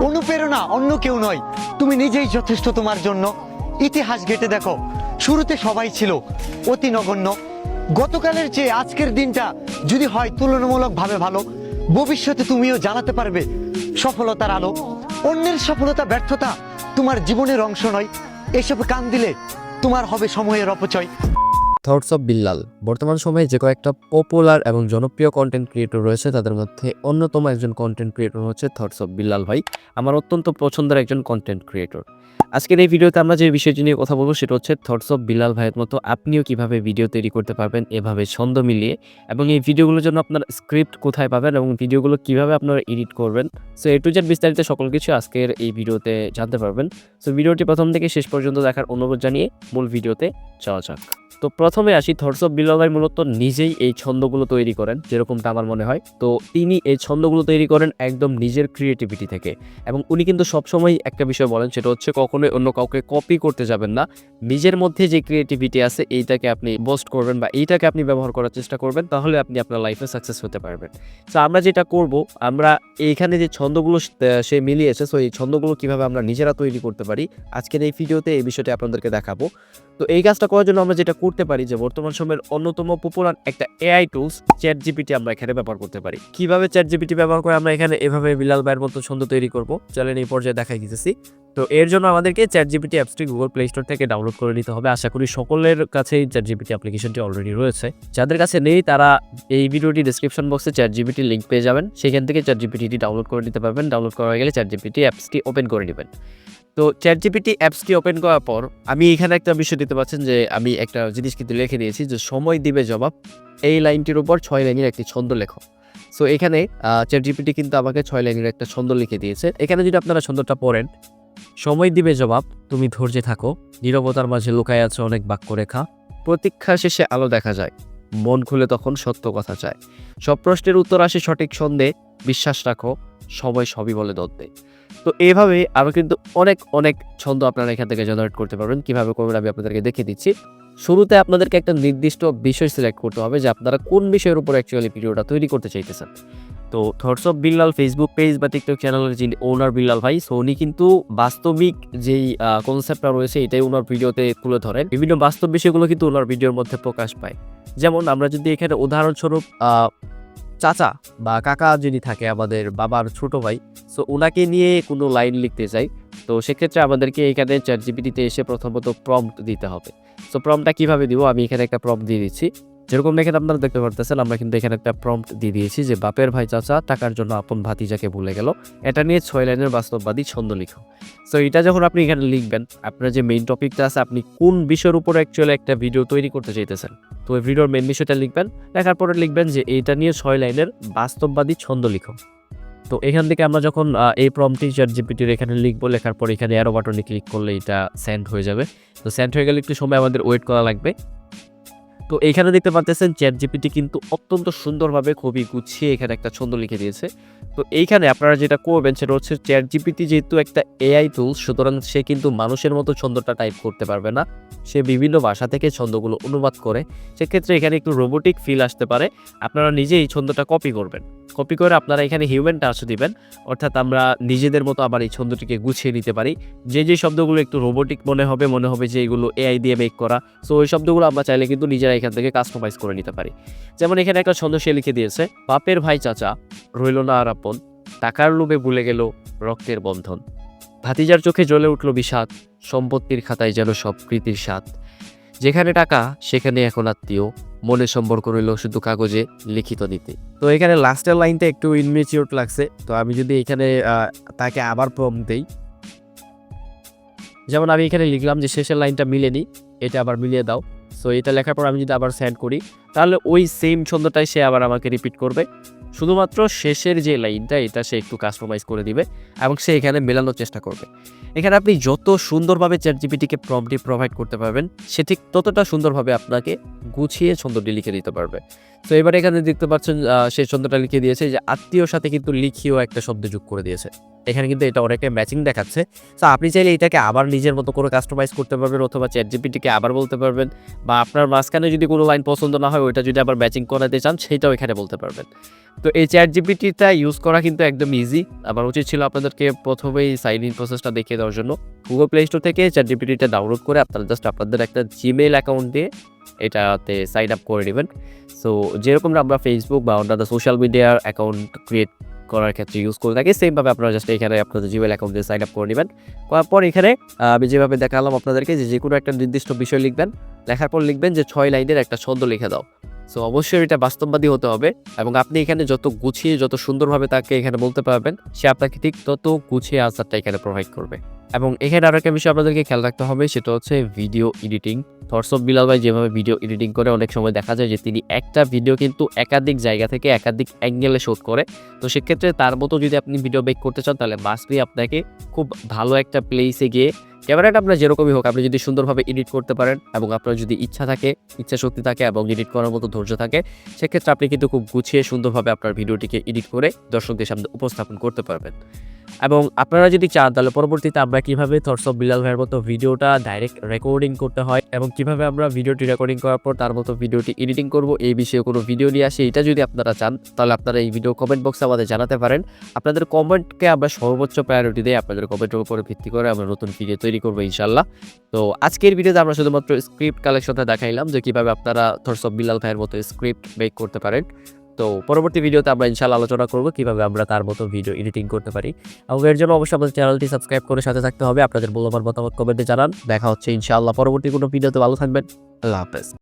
অনুপ্রেরণা অন্য কেউ নয়। তুমি নিজেই যথেষ্ট তোমার জন্য। ইতিহাস ঘেটে দেখো, শুরুতে সবাই ছিল অতি নগণ্য। গতকালের চেয়ে আজকের দিনটা যদি হয় তুলনামূলকভাবে ভালো, ভবিষ্যতে তুমিও জ্বালাতে পারবে সফলতার আলো। অন্যের সফলতা, ব্যর্থতা তোমার জীবনের অংশ নয়। এসব কান দিলে তোমার হবে সময়ের অপচয়। থটস অফ বিল্লাল বর্তমান সময়ে যে কয়েকটা পপুলার এবং জনপ্রিয় কন্টেন্ট ক্রিয়েটর রয়েছে, তাদের মধ্যে অন্যতম একজন কন্টেন্ট ক্রিয়েটর হচ্ছে থটস অফ বিল্লাল ভাই। আমার অত্যন্ত পছন্দের একজন কন্টেন্ট ক্রিয়েটর আজকের এই ভিডিওতে আমরা যে বিষয়টি নিয়ে কথা বলব, সেটা হচ্ছে থটস অফ বিল্লাল ভাইয়ের মতো আপনিও কীভাবে ভিডিও তৈরি করতে পারবেন এভাবে ছন্দ মিলিয়ে এবং এই ভিডিওগুলোর জন্য আপনার স্ক্রিপ্ট কোথায় পাবেন এবং ভিডিওগুলো কীভাবে আপনারা এডিট করবেন। সো এ টু জেড বিস্তারিত সকল কিছু আজকের এই ভিডিওতে জানতে পারবেন। সো ভিডিওটি প্রথম থেকে শেষ পর্যন্ত দেখার অনুরোধ জানিয়ে মূল ভিডিওতে যাওয়া যাক। তো প্রথমে আসি থটস অফ বিল্লাল ভাই মূলত নিজেই এই ছন্দগুলো তৈরি করেন, যেরকমটা আমার মনে হয়। তো তিনি এই ছন্দগুলো তৈরি করেন একদম নিজের ক্রিয়েটিভিটি থেকে এবং উনি কিন্তু সবসময় একটা বিষয় বলেন, সেটা হচ্ছে কখনোই অন্য কাউকে কপি করতে যাবেন না। নিজের মধ্যে যে ক্রিয়েটিভিটি আছে, এইটাকে আপনি বোস্ট করবেন বা এইটাকে আপনি ব্যবহার করার চেষ্টা করবেন, তাহলে আপনি আপনার লাইফে সাকসেস হতে পারবেন। তো আমরা যেটা করব, আমরা এইখানে যে ছন্দগুলো সে মিলিয়েছে সো এই ছন্দগুলো কীভাবে আমরা নিজেরা তৈরি করতে পারি, আজকের এই ভিডিওতে এই বিষয়টি আপনাদেরকে দেখাবো। তো এই কাজটা করার জন্য আমরা যেটা করতে পারি যে বর্তমান সময়ের অন্যতম পপুলার একটা এআই টুলস চ্যাট জিপিটি আমরা এখানে ব্যবহার করতে পারি। কীভাবে চ্যাট জিপিটি ব্যবহার করে আমরা এখানে এভাবে বিলাল ভাইয়ের মতো ছন্দ তৈরি করব? চ্যানেল এই পর্যায়ে দেখাই দিতেছি। তো এর জন্য আমাদেরকে চ্যাট জিপিটি অ্যাপসটি গুগল প্লে স্টোর থেকে ডাউনলোড করে নিতে হবে। আশা করি সকলের কাছেই চ্যাট জিপিটি অ্যাপ্লিকেশনটি অলরেডি রয়েছে। যাদের কাছে নেই, তারা এই ভিডিওটি ডিসক্রিপশন বক্সে চ্যাট জিপিটি লিঙ্ক পেয়ে যাবেন। সেখান থেকে চ্যাট জিপিটি ডাউনলোড করে নিতে পারবেন। ডাউনলোড করা গেলে চ্যাট জিপিটি অ্যাপসটি ওপেন করে নেবেন। তো চ্যাট জিপিটি অ্যাপসটি ওপেন করার পর, আমি এখানে একটা বিষয় দিতে পারছেন যে, আমি একটা জিনিস কিন্তু লিখে দিয়েছি যে, সময় দিবে জবাব। এই লাইনটির উপর ছয় লাইনের একটি ছন্দ লেখো। সো এখানে চ্যাট জিপিটি কিন্তু আমাকে ছয় লাইনের একটা ছন্দ লিখে দিয়েছে। এখানে যদি আপনারা ছন্দটা পড়েন সময় দিবে জবাব, তুমি ধৈর্যে থাকো, নীরবতার মাঝে লুকায় আছে অনেক বাক্য রেখা প্রতীক্ষা শেষে আলো দেখা যায়। মন খুলে তখন সত্য কথা চায়। সব প্রশ্নের উত্তর আসে সঠিক ছন্দে, বিশ্বাস রাখো সবাই সবই বলে দত্তে তো এইভাবে আরও কিন্তু অনেক অনেক ছন্দ আপনারা এখান থেকে জেনারেট করতে পারবেন। কীভাবে করবেন আমি আপনাদেরকে দেখিয়ে দিচ্ছি। শুরুতে আপনাদেরকে একটা নির্দিষ্ট বিষয় সিলেক্ট করতে হবে যে আপনারা কোন বিষয়ের উপর অ্যাকচুয়ালি ভিডিওটা তৈরি করতে চাইতেছেন। তো thoughts of Billal Facebook page বা টিকটক চ্যানেলের যিনি ওনার বিল্লাল ভাই সো উনি কিন্তু বাস্তবিক যেই কনসেপ্টটা রয়েছে, এটাই ওনার ভিডিওতে তুলে ধরেন। বিভিন্ন বাস্তব বিষয়গুলো কিন্তু ওনার ভিডিওর মধ্যে প্রকাশ পায়। যেমন আমরা যদি এখানে উদাহরণস্বরূপ চাচা বা কাকা যিনি থাকে আমাদের বাবার ছোট ভাই সো ওনাকে নিয়ে কোনো লাইন লিখতে চাই, তো সেক্ষেত্রে আমাদেরকে এখানে চ্যাট জিপিটিতে এসে প্রথমত প্রম্পট দিতে হবে। সো প্রম্পটটা কীভাবে দিব? আমি এখানে একটা প্রম্পট দিয়ে দিচ্ছি। যেরকম দেখেন আপনারা দেখতে পারতেছেন, আমরা কিন্তু এখানে একটা প্রম্পট দিয়ে দিয়েছি যে বাপের ভাই চাচা টাকার জন্য আপন ভাতিজাকে ভুলে গেল। এটা নিয়ে ছয় লাইনের বাস্তববাদী ছন্দ লিখো। সো এটা যখন আপনি এখানে লিখবেন, আপনার যে মেইন টপিকটা আছে, আপনি কোন বিষয়ের উপর অ্যাকচুয়ালি একটা ভিডিও তৈরি করতে চাইতেছেন? তো ওই ভিডিওর মেন বিষয়টা লিখবেন, লেখার পরে লিখবেন যে এইটা নিয়ে ছয় লাইনের বাস্তববাদী ছন্দ লিখো। তো এখান থেকে আমরা যখন এই প্রমটি চ্যাট জিপিটির এখানে লিখব, লেখার পর এখানে অ্যারো বাটনে ক্লিক করলে এটা সেন্ড হয়ে যাবে। তো সেন্ড হয়ে গেলে একটু সময় আমাদের ওয়েট করা লাগবে। তো এখানে দেখতে পাচ্ছেন চ্যাট জিপিটি কিন্তু অত্যন্ত সুন্দরভাবে খুবই গুছিয়ে এখানে একটা ছন্দ লিখে দিয়েছে। তো এইখানে আপনারা যেটা করবেন সেটা হচ্ছে চ্যাট জিপিটি যেহেতু একটা এআই টুল সুতরাং সে কিন্তু মানুষের মতো ছন্দটা টাইপ করতে পারবে না। সে বিভিন্ন ভাষা থেকে ছন্দগুলো অনুবাদ করে। সেক্ষেত্রে এখানে একটু রোবোটিক ফিল আসতে পারে। আপনারা নিজেই ছন্দটা কপি করবেন। কপি করে আপনারা এখানে হিউম্যান টাচ দিবেন। অর্থাৎ আমরা নিজেদের মতো আবার এই ছন্দটিকে গুছিয়ে নিতে পারি। যে যে শব্দগুলো একটু রোবোটিক মনে হবে মনে হবে যে এগুলো এআই দিয়ে মেক করা। সো ওই শব্দগুলো আমরা চাইলে কিন্তু নিজেরা এখান থেকে কাস্টমাইজ করে নিতে পারি। যেমন এখানে একটা ছন্দ সে লিখে দিয়েছে, বাপের ভাই চাচা, রইল না আর আপন, টাকার লোভে ভুলে গেল রক্তের বন্ধন। ভাতিজার চোখে জ্বলে উঠল বিষাদ, সম্পত্তির খাতায় যেন সব প্রীতির স্বাদ। যেখানে টাকা, সেখানে এখন আত্মীয়, মনে সম্পর্ক রইল শুধু কাগজে লিখিত দিতে তো এখানে লাস্টের লাইনটা একটু ইনমেচিওর লাগছে, তো আমি যদি এখানে তাকে আবার প্রম দেই। যেমন আমি এখানে লিখলাম যে শেষের লাইনটা মিলেনি এটা আবার মিলিয়ে দাও। সো এটা লেখার পর আমি যদি আবার সেন্ড করি তাহলে ওই সেম ছন্দটাই সে আবার আমাকে রিপিট করবে। শুধুমাত্র শেষের যে লাইনটা এটা সে একটু কাস্টমাইজ করে দিবে এবং সে এখানে মেলানোর চেষ্টা করবে। এখানে আপনি যত সুন্দরভাবে চ্যাট জিপিটিকে প্রম্পটি প্রোভাইড করতে পারবেন সে ঠিক ততটা সুন্দরভাবে আপনাকে গুছিয়ে ছন্দটি লিখে দিতে পারবে। তো এবার এখানে দেখতে পাচ্ছেন আহ, সে ছন্দটা লিখে দিয়েছে যে আত্মীয়র সাথে কিন্তু লিখিও একটা শব্দ যোগ করে দিয়েছে। এখানে কিন্তু এটা অনেকটা ম্যাচিং দেখাচ্ছে। সো আপনি চাইলে এটাকে আবার নিজের মতো করে কাস্টমাইজ করতে পারবেন অথবা চ্যাট জিপিটিকে আবার বলতে পারবেন বা আপনার মাঝখানে যদি কোনো লাইন পছন্দ না হয়, ওইটা যদি আবার ম্যাচিং করাতে চান, সেটাও এখানে বলতে পারবেন। তো এই চ্যাট জিপিটিটা ইউজ করা কিন্তু একদম ইজি আমার উচিত ছিল আপনাদেরকে প্রথমেই সাইন ইন প্রসেসটা দেখিয়ে দেওয়ার জন্য। গুগল প্লে স্টোর থেকে চ্যাট জিপিটিটা ডাউনলোড করে আপনারা জাস্ট আপনাদের একটা জিমেল অ্যাকাউন্ট দিয়ে এটাতে সাইন আপ করে নেবেন। সো যেরকম আমরা ফেসবুক বা অন্যান্য সোশ্যাল মিডিয়ার অ্যাকাউন্ট ক্রিয়েট করার ক্ষেত্রে ইউজ করে থাকি। সেমভাবে আপনারা জাস্ট এখানে আপনাদের জিমেল অ্যাকাউন্ট দিয়ে সাইন আপ করে নেবেন। করার পর এখানে আমি যেভাবে দেখালাম আপনাদেরকে যে যে কোনো একটা নির্দিষ্ট বিষয় লিখবেন। লেখার পর লিখবেন যে ছয় লাইনের একটা ছন্দ লিখে দাও। সো অবশ্যই এটা বাস্তববাদী হতে হবে এবং আপনি এখানে যত গুছিয়ে, যত সুন্দরভাবে তাকে এখানে বলতে পারবেন, সে আপনাকে ঠিক তত গুছিয়ে আনসারটা এখানে প্রোভাইড করবে। এবং এখানে আরও একটা বিষয় আপনাদেরকে খেয়াল রাখতে হবে, সেটা হচ্ছে video editing thoughts of Bilal ভাই যেভাবে ভিডিও এডিটিং করে, অনেক সময় দেখা যায় যে তিনি একটা ভিডিও কিন্তু একাধিক জায়গা থেকে একাধিক অ্যাঙ্গেলে শুট করে। তো সেক্ষেত্রে তার মতো যদি আপনি ভিডিও মেক করতে চান, তাহলে মাস্টবি আপনাকে খুব ভালো একটা প্লেসে গিয়ে ক্যামেরাটা আপনার যেরকমই হোক, আপনি যদি সুন্দরভাবে এডিট করতে পারেন এবং আপনার যদি ইচ্ছা থাকে, ইচ্ছা শক্তি থাকে এবং এডিট করার মতো ধৈর্য থাকে, সেক্ষেত্রে আপনি কিন্তু খুব গুছিয়ে সুন্দরভাবে আপনার ভিডিওটিকে এডিট করে দর্শকদের সামনে উপস্থাপন করতে পারবেন। এবং আপনারা যদি চান, তাহলে পরবর্তীতে আমরা কীভাবে থটস অফ বিলাল ভাইয়ের মতো ভিডিওটা ডাইরেক্ট রেকর্ডিং করতে হয় এবং কীভাবে আমরা ভিডিওটি রেকর্ডিং করার পর তার মতো ভিডিওটি এডিটিং করব, এই বিষয়ে কোনো ভিডিও নিয়ে আসে, এটা যদি আপনারা চান, তাহলে আপনারা এই ভিডিও কমেন্ট বক্সে আমাদের জানাতে পারেন। আপনাদের কমেন্টকে আমরা সর্বোচ্চ প্রায়োরিটি দিয়ে আপনাদের কমেন্টের উপরে ভিত্তি করে আমরা নতুন ভিডিও তৈরি করব ইনশাল্লাহ তো আজকের ভিডিওতে আমরা শুধুমাত্র স্ক্রিপ্ট কালেকশনটা দেখাইলাম, যে কীভাবে আপনারা থটস অফ বিলাল ভাইয়ের মতো স্ক্রিপ্ট মেক করতে পারেন। তো পরবর্তী ভিডিওতে আমরা ইনশাল্লাহ আলোচনা করব কীভাবে আমরা তার মতো ভিডিও এডিটিং করতে পারি। এবং এর জন্য অবশ্যই আমাদের চ্যানেলটি সাবস্ক্রাইব করে সাথে থাকতে হবে। আপনাদের মূল্যবান মতামত কমেন্টে জানান। দেখা হচ্ছে ইনশাআল্লাহ পরবর্তী কোনো ভিডিওতে ভালো থাকবেন। আল্লাহ হাফেজ।